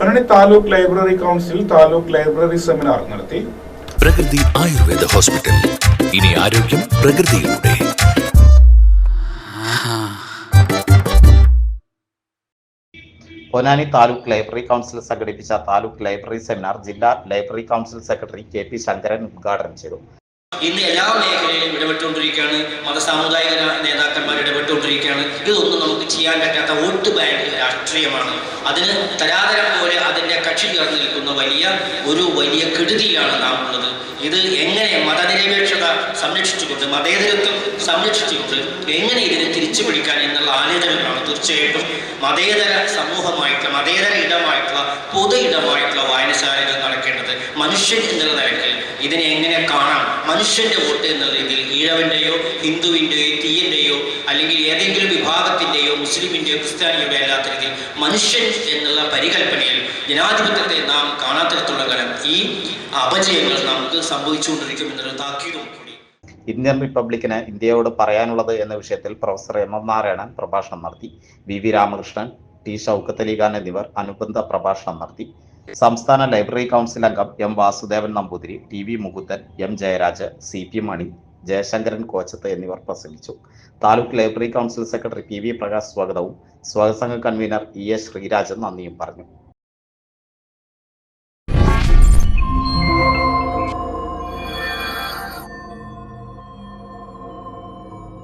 Ponnani taluk library council taluk library seminar നടത്തി. Prakriti Ayurveda hospital. ഇനി ആരോഗ്യം പ്രകൃതിയിലൂടെ. പൊന്നാനി താലൂക്ക് ലൈബ്രറി കൗൺസിൽ സംഘടിപ്പിച്ച താലൂക്ക് ലൈബ്രറി സെമിനാർ ജില്ലാ library council secretary K P Sankaran ഉദ്ഘാടനം ചെയ്തു. ഇന്ന് എല്ലാ മേഖലയിലും ഇടപെട്ടുകൊണ്ടിരിക്കുകയാണ് മത സാമുദായിക ഇടപെട്ടുകൊണ്ടിരിക്കുകയാണ് ഇതൊന്നും നമുക്ക് ചെയ്യാൻ പറ്റാത്ത വോട്ട് ബാങ്ക് രാഷ്ട്രീയമാണ്. അതിന് തരാതരം പോലെ അതിന്റെ കക്ഷി ചേർന്ന് നിൽക്കുന്ന വലിയ ഒരു വലിയ കെടുതിയിലാണ് നാം ഉള്ളത്. ഇത് എങ്ങനെ മതനിരപേക്ഷത സംരക്ഷിച്ചുകൊണ്ട് മതേതരത്വം സംരക്ഷിച്ചുകൊണ്ട് എങ്ങനെ ഇതിനെ തിരിച്ചു പിടിക്കാൻ എന്നുള്ള ആലോചനകളാണ് തീർച്ചയായിട്ടും മതേതര സമൂഹമായിട്ടുള്ള മതേതര ഇടമായിട്ടുള്ള പൊതു ഇടമായിട്ടുള്ള വായനശാലകൾ നടക്കേണ്ടത് മനുഷ്യൻ എന്നുള്ള നിലയ്ക്ക് ഇതിനെ എങ്ങനെ കാണാം? മനുഷ്യന്റെ വോട്ട് രീതിയിൽ ഈഴവന്റെയോ ഹിന്ദുവിന്റെയോ തീയന്റെയോ അല്ലെങ്കിൽ ഏതെങ്കിലും വിഭാഗത്തിന്റെയോ മുസ്ലിമിന്റെയോ ക്രിസ്ത്യാനിയുടെ അല്ലാത്ത രീതിയിൽ മനുഷ്യൻ എന്നുള്ള പരികല്പനയിൽ ജനാധിപത്യത്തെ നാം കാണാത്തരത്തുള്ള കാലം ഈ അപജയങ്ങൾ നമുക്ക് സംഭവിച്ചുകൊണ്ടിരിക്കും എന്നൊരു താക്കീതും ഇന്ത്യൻ റിപ്പബ്ലിക്കിന് ഇന്ത്യയോട് പറയാനുള്ളത് എന്ന വിഷയത്തിൽ പ്രൊഫസർ എം എം നാരായണൻ പ്രഭാഷണം നടത്തി. V V Ramakrishnan T Shoukath Ali Khan എന്നിവർ അനുബന്ധ പ്രഭാഷണം നടത്തി. സംസ്ഥാന ലൈബ്രറി കൗൺസിൽ അംഗം M Vasudevan Namboothiri T V Mukundan M Jayaraj C P Mani Jayasankaran Kochath എന്നിവർ പ്രസംഗിച്ചു. Taluk library council secretary P V Prakash സ്വാഗതവും സ്വാഗത സംഘ കൺവീനർ ഇ എസ് ശ്രീരാജൻ നന്ദിയും പറഞ്ഞു.